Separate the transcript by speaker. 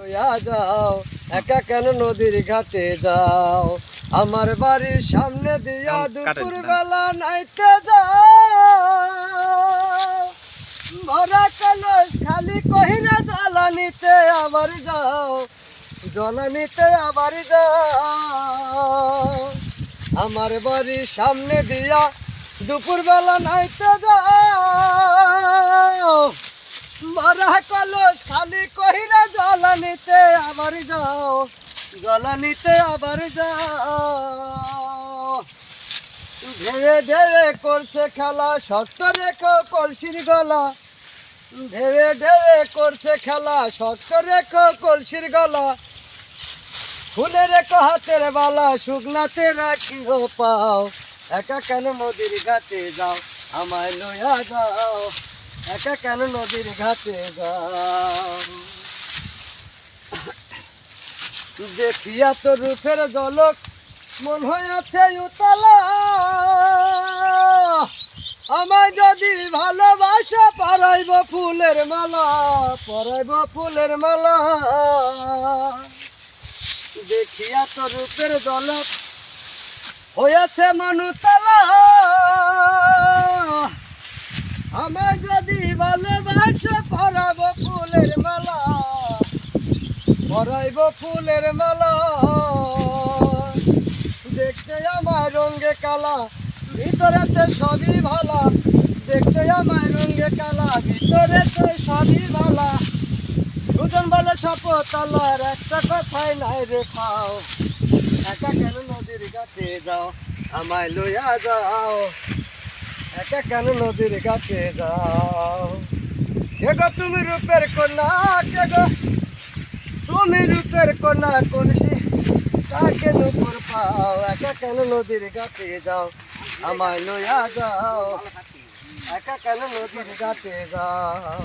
Speaker 1: যাও একা কেন নদীর ঘাটে যাও? আমার বাড়ির সামনে দিয়া দুপুর। বেলা নাইতে যাও। ভরা কলস খালি কহিনা জ্বালানিতে আবার যাও জ্বালানিতে আবার যাও। আমার বাড়ির সামনে দিয়া দুপুর বেলা নাইতে যাও। মরা কলস খালি কহিরা জ্বালানিতে আবার যাও জ্বালানিতে আবার যাও। ঢেবে ঢেবে করছে খেলা, শক্ত রেখো কলসির গলা। ঢেবে ঢেবে করছে খেলা, শক্ত রেখো কলসির গলা। খুলে রেখো হাতের বালা, শুকনাতে রাখিও পাও। একা কেন নদীর ঘাটে যাও, আমায় লইয়া যাও। একা কেন নদীর ঘাটে যাও? দেখিয়া তো রূপের জলক মন হয়েছে উতলা। আমায় যদি ভালোবাসা, পরাইব ফুলের মালা, পরাইব ফুলের মালা। দেখিয়া তো রূপের জলক হয়েছে মনুতলা আমায় যদি ভালোবাসা, পরাইব ফুলের মালা পরাইব ফুলের মালা। দেখতে আমার রঙ্গে কালা, ভিতরেতে সবই ভালা। দেখতে আমার রঙ্গে কালা, ভিতরেতে সবই ভালা। দুজন বলে শপথ আল্লাহর একটা কথাই নাই রে খাও একা কেন নদীর ঘাটে যাও? আমায় লইয়া যাও। একা কেন নদীর ঘাটে যাও? কে গো তুমি রূপের কন্যা? কে গো রূপের করছি। তাকে নুপুর পাও, একা কেন নদীর ঘাটে যাও? আমায় লইয়া যাও, একা কেন নদীর ঘাটে যাও?